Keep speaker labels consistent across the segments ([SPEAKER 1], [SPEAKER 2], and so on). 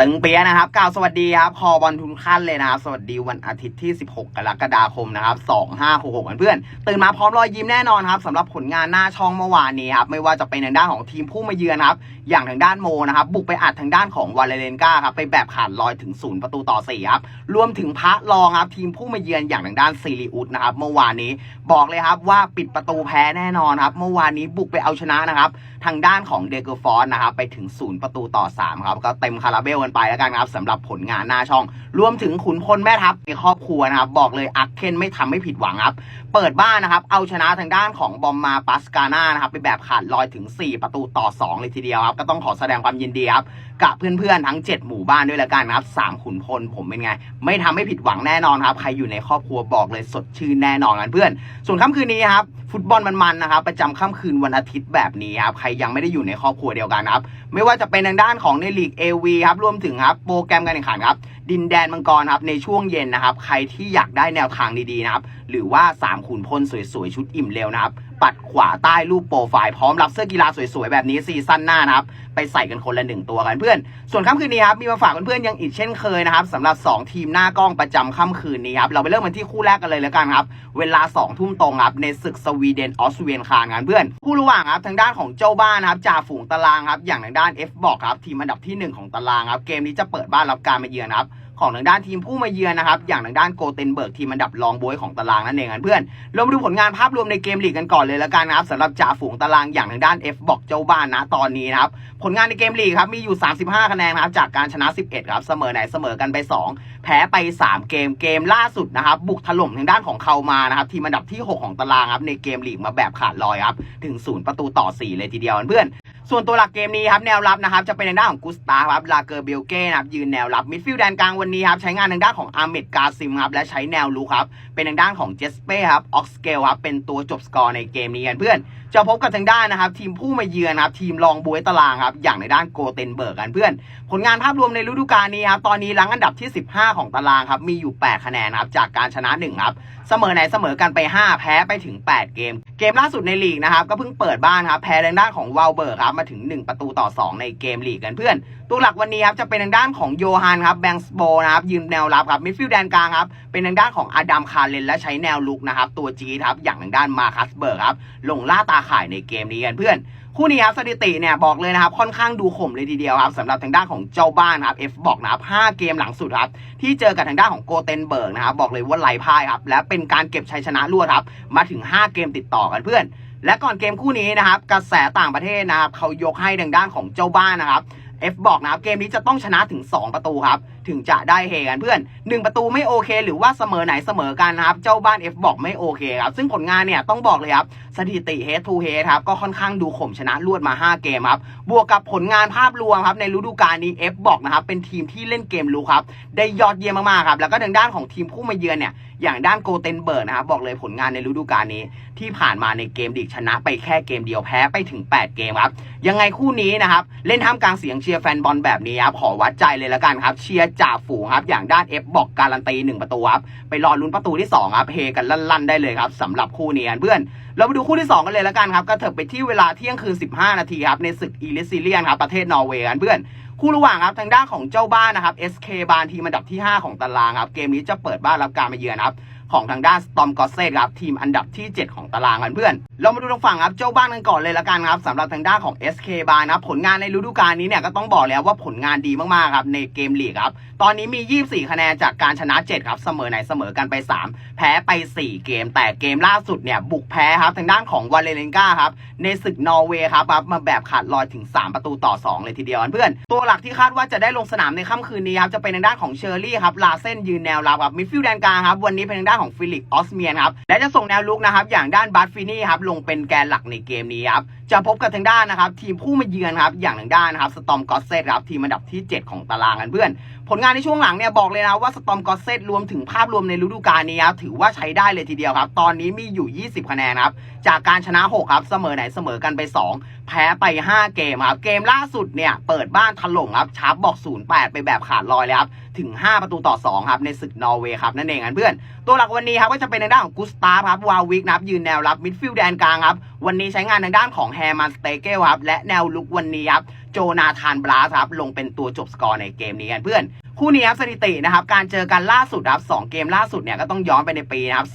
[SPEAKER 1] ตึงเปียนะครับกล่าวสวัสดีครับคอบอลทุนขั้นเลยนะครับ สวัสดีวันอาทิตย์ที่ 16 กรกฎาคมนะครับ2566เพื่อนๆตื่นมาพร้อมรอยยิ้มแน่นอนครับสำหรับผลงานหน้าช่องเมื่อวานนี้ครับไม่ว่าจะเป็นทางด้านของทีมผู้มาเยือนครับอย่างทางด้านโมนะครับบุกไปอัดทางด้านของวาเลเลนกาครับไปแบบขาดลอยถึงศูนย์ประตูต่อ4ครับรวมถึงพระรองครับทีมผู้มาเยือนอย่างทางด้านซีรีอุสนะครับเมื่อวานนี้บอกเลยครับว่าปิดประตูแพ้แน่นอนครับเมื่อวานนี้บุกไปเอาชนะนะครับทางด้านของเดกอร์ฟอนนะครับไปถึงศูนย์ประตูต่อ3ครับก็เต็มคาราเบลกันไปแล้วกันครับสำหรับผลงานหน้าช่อง รวมถึงขุนพลแม่ทัพในครอบครัวนะครับ บอกเลยอักเคนไม่ทำไม่ผิดหวังครับ เปิดบ้านนะครับ เอาชนะทางด้านของบอมมาปัสกาน่านะครับไปแบบขาดลอยถึง 4 ประตูต่อ 2 เลยทีเดียวครับ ก็ต้องขอแสดงความยินดีครับ กับเพื่อนๆทั้ง 7 หมู่บ้านด้วยและกันนะครับสามขุนพลผมเป็นไง ไม่ทำให้ผิดหวังแน่นอนครับ ใครอยู่ในครอบครัวบอกเลยสดชื่นแน่นอนกันเพื่อน ส่วนค่ำคืนนี้ครับ ฟุตบอลมันๆนะครับประจำค่ำคืนวันอาทิตย์แบบนี้ครับใครยังไม่ได้อยู่ในครอบครัวเดียวกันครับไม่ว่าจะเป็นทางด้านของในลีก AV ครับรวมถึงครับโปรแกรมการแข่งขันครับดินแดนมังกรครับในช่วงเย็นนะครับใครที่อยากได้แนวทางดีๆนะครับหรือว่า3ขุนพลสวยๆชุดอิ่มเร็วนะครับ ปัดขวาใต้รูปโปรไฟล์พร้อมรับเสื้อกีฬาสวยๆ แบบนี้ซีซั่นหน้านะครับไปใส่กันคนละหนึ่งตัวกันเพื่อน ส่วนค่ำคืนนี้ครับมีมาฝากเพื่อนๆยังอีกเช่นเคยนะครับสำหรับ 2 ทีมหน้ากล้องประจำค่ำคืนนี้ครับเราไปเริ่มกันที่คู่แรกกันเลยแล้วกันครับเวลา2ทุ่มตรงครับในศึกสวีเดนออสเวียนคานกันเพื่อนคู่ระหว่างครับทางด้านของเจ้าบ้านนะครับจ่าฝูงตารางครับอย่างทางด้าน F บอกครับทีมอันดับที่ 1 ของตารางครับเกมนี้จะเปิดบ้านรับการมาเยือนครับ ของทางด้านทีมผู้มาเยือนนะครับ อย่างทางด้านโกเทนเบิร์กทีมอันดับรองบวยของตารางนั่นเองกันเพื่อนเรามาดูผลงานภาพรวมในเกมลีกกันก่อนเลยล้วกันนะครับสำหรับจ่าฝูงตารางอย่างทางด้าน F บอกเจ้าบ้านนะตอนนี้นะครับผลงานในเกมลีกครับมีอยู่ 35 คะแนนนะครับจากการชนะ 11 ครับเสมอไหนเสมอกันไป 2 แพ้ไป 3 เกมเกมล่าสุดนะครับบุกถล่มทางด้านของเขามานะครับทีมอันดับที่ 6 ของตารางครับในเกมลีกมาแบบขาดลอยครับถึง 0 ประตูต่อ 4 เลยทีเดียวเพื่อน ส่วนตัวหลักเกมนี้ครับแนวรับนะครับจะเป็นในด้านของกุสตาฟครับลาเกอร์เบลเก้นะครับยืนแนวรับมิดฟิลด์แดนกลางวันนี้ครับใช้งานทางด้านของอาร์เมดกาซิมครับและใช้แนวลุกครับเป็นทางด้านของเจสเป้ครับออกสเกลครับเป็นตัวจบสกอร์ในเกมนี้กันเพื่อน จะพบกับทางด้านนะครับ ทีมผู้มาเยือนครับ ทีมรองบวยตารางครับ อย่างในด้านโกเทนเบิร์กกันเพื่อน ผลงานภาพรวมในฤดูกาลนี้ครับ ตอนนี้หลังอันดับที่ 15 ของตารางครับ มีอยู่ 8 คะแนนครับ จากการชนะ1ครับ เสมอไหนเสมอกันไป 5 แพ้ไปถึง 8 เกม เกมล่าสุดในลีกนะครับ ก็เพิ่งเปิดบ้านครับ แพ้ทางด้านของวาลเบิร์กครับ มาถึง 1 ประตูต่อ 2 ในเกมลีกกันเพื่อนตัวหลักวันนี้ครับจะเป็นทางด้านของโยฮันครับแบงส์โบนะครับยืนแนวรับครับมิดฟิลด์แดนกลางครับเป็นทางด้านของอดัมคารเลนและใช้แนวลุกนะครับตัวจีครับอย่างทางด้านมาคัสเบิร์กครับลงล่าตาข่ายในเกมนี้กันเพื่อนคู่นี้ครับสถิติเนี่ยบอกเลยนะครับค่อนข้างดูข่มเลยทีเดียวครับสำหรับทางด้านของเจ้าบ้านครับ F บอกนะครับ5เกมหลังสุดครับที่เจอกับทางด้านของโกเทนเบิร์กนะครับบอกเลยว่าไร้พ่ายครับและเป็นการเก็บชัยชนะรวดครับมาถึง 5 เกมติดต่อกันเพื่อน และก่อนเกมคู่นี้นะครับกระแสต่างประเทศนะครับเขายกให้ทางด้านของเจ้าบ้านนะครับ F บอกนะครับเกมนี้จะต้องชนะถึง 2 ประตูครับ ถึงจะได้เฮกันเพื่อน 1 ประตูไม่โอเค หรือว่าเสมอไหนเสมอกันนะครับเจ้าบ้าน F บอกไม่โอเคครับ ซึ่งผลงานเนี่ยต้องบอกเลยครับสถิติ head to h ครับก็ค่อนข้างดูข่มชนะรวดมา 5 เกมครับบวกกับผลงานภาพรวมครับในฤดูกาลนี้ F บอกนะครับเป็นทีมที่เล่นเกมรู้ครับได้ยอดเยี่ยมมากๆครับแล้วก็ทางด้านของทีมผู้มาเยือนเนี่ยอย่างด้านโกเทนเบิร์กนะครับบอกเลยผลงานในฤดูกาลนี้ ที่ผ่านมาในเกมลีกชนะไปแค่เกมเดียวแพ้ไปถึง 8 เกมครับยังไงคู่นี้นะครับเล่นท่ามกลางเสียงเชียร์แฟนบอลแบบนี้ครับขอวัดใจเลยละกันครับเชียร์จ่าฝูงครับอย่างด้าน F บอกการันตี 1 ประตูครับไปรอลุ้นประตูที่2ครับเฮกันลั่นๆได้เลยครับสำหรับคู่นี้กันเพื่อนเราไปดูคู่ที่ 2 กันเลยละกันครับก็เถิบไปที่เวลาเที่ยงคืน 15 นาทีครับในศึกอีลิซิเลียนครับประเทศนอร์เวย์กันเพื่อน คู่ระหว่างครับทางด้านของเจ้าบ้านนะครับ SK บานทีมอันดับที่ 5 ของตารางครับเกมนี้จะเปิดบ้านรับการมาเยือนครับ ของทางด้านสตอมกอเซตครับทีมอันดับที่ 7 ของตารางกันเพื่อน เรามาดูทางฝั่งครับเจ้าบ้านกันก่อนเลยละกันครับสำหรับทางด้านของ SK บานนะครับผลงานในฤดูกาลนี้เนี่ยก็ต้องบอกแล้วว่าผลงานดีมากๆครับในเกมลีกครับตอนนี้มี 24 คะแนนจากการชนะ 7 ครับ เสมอไหนเสมอกันไป 3 แพ้ไป 4 เกม แต่เกมล่าสุดเนี่ยบุกแพ้ครับทางด้านของวาเลเลนกาครับในศึกนอร์เวย์ครับมาแบบขาดลอยถึง 3 ประตูต่อ 2 เลยทีเดียวเพื่อน ตัวหลักที่คาดว่าจะได้ลงสนามในค่ำคืนนี้ครับจะเป็นทางด้านของเชอร์รี่ครับลาเส้นยืนแนวรับครับมิดฟิลด์แดนกลางครับวันนี้เป็นทางด้านของฟิลิปออสเมียนครับและจะส่งแนวลุกนะครับอย่างด้านบัตฟินี่ครับลงเป็นแกนหลักในเกมนี้ครับจะพบกับทางด้านนะครับ ทีมผู้มาเยือนครับอย่างทางด้านนะครับสตอมกอสเซตครับทีมอันดับที่ 7 ของตารางกันเพื่อน ผลงานในช่วงหลังเนี่ยบอกเลยนะว่าสตอมกอสเซตรวมถึงภาพรวมในฤดูกาลนี้ครับถือว่าใช้ได้เลยทีเดียวครับ ตอนนี้มีอยู่ 20 คะแนนครับ จากการชนะ 6 ครับ เสมอไหนเสมอกันไป 2 แพ้ไป 5 เกมครับ เกมล่าสุดเนี่ยเปิดบ้านถล่มครับชาร์ปบอก 0-8 ไปแบบขาดลอยเลยครับถึง 5 ประตูต่อ 2 ครับ ในศึกนอร์เวย์ครับ นั่นเองกันเพื่อน ตัวหลักวันนี้ครับก็จะเป็นในด้านของกุสตาฟครับวาวิกนะครับยืนแนวรับมิดฟิลด์แดนกลางครับวันนี้ใช้งานในด้านของแฮมันสเตเกลครับและแนวลุกวันนี้ครับ โจนาธานบลัสครับลงเป็นตัวจบสกอร์ในเกมนี้กันเพื่อนคู่นี้ครับสถิตินะครับการเจอกันล่าสุดครับสองเกมล่าสุดเนี่ยก็ต้องย้อนไปในปีนะครับ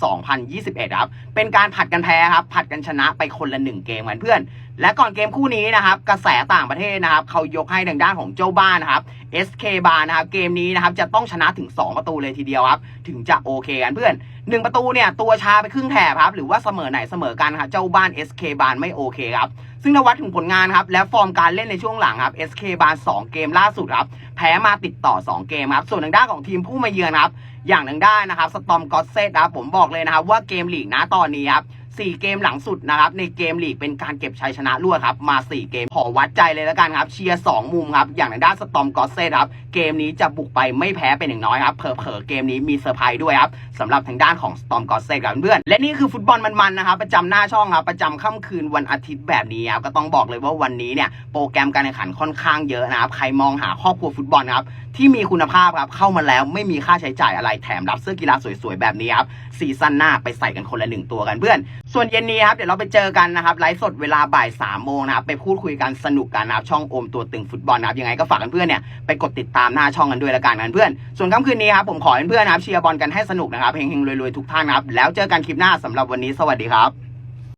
[SPEAKER 1] 2021ครับเป็นการผัดกันแพ้ครับผัดกันชนะไปคนละหนึ่งเกมกันเพื่อน และก่อนเกมคู่นี้นะครับกระแสต่างประเทศนะครับเขายกให้ทางด้านของเจ้าบ้านนะครับ SK บาร์นะครับเกมนี้นะครับจะต้องชนะถึง 2 ประตูเลยทีเดียวครับถึงจะโอเคกันเพื่อน 1 ประตูเนี่ยตัวชาไปครึ่งแถบครับหรือว่าเสมอไหนเสมอกันครับเจ้าบ้าน SK บาร์ไม่โอเคครับ ซึ่งนวัดถึงผลงานครับและฟอร์มการเล่นในช่วงหลังครับ SK บาร์2เกมล่าสุดครับแพ้มาติดต่อ 2 เกมครับส่วนทางด้านของทีมผู้มาเยือนครับอย่างทางด้านนะครับสตอมกอตเซตครับผมบอกเลยนะครับว่าเกมลีกนะตอนนี้ครับ 4 เกมหลังสุดนะครับในเกมลีกเป็นการเก็บชัยชนะรวดครับมา 4 เกมขอวัดใจเลยแล้วกันครับเชียร์2มุมครับอย่างทางด้านสตอมกอสเซตครับเกมนี้จะบุกไปไม่แพ้เป็นอย่างน้อยครับเผลอๆเกมนี้มีเซอร์ไพรส์ด้วยครับสำหรับทางด้านของสตอมกอสเซตครับเพื่อนและนี่คือฟุตบอลมันๆนะครับประจำหน้าช่องครับประจำค่ำคืนวันอาทิตย์แบบนี้ครับก็ต้องบอกเลยว่าวันนี้เนี่ยโปรแกรมการแข่งขันค่อนข้างเยอะนะครับใครมองหาครอบครัวฟุตบอลครับที่มีคุณภาพครับเข้ามาแล้วไม่มีค่าใช้จ่ายอะไรแถมรับเสื้อกีฬาสวยๆแบบนี้ครับซีซั่นหน้าไปใส่กันคนละหนึ่งตัวกันเพื่อน ส่วนเย็นนี้ครับเดี๋ยวเราไปเจอกันนะครับไลฟ์สดเวลาบ่ายสามโมงนะครับไปพูดคุยกันสนุกกันนะครับช่องโอมตัวตึงฟุตบอลนะครับยังไงก็ฝากกันเพื่อนเนี่ยไปกดติดตามหน้าช่องกันด้วยละกันกันเพื่อน ส่วนค่ำคืนนี้ครับผมขอเพื่อนนะครับเชียร์บอลกันให้สนุกนะครับเฮงๆรวยๆทุกท่านนะครับแล้วเจอกันคลิปหน้าสำหรับวันนี้สวัสดีครับ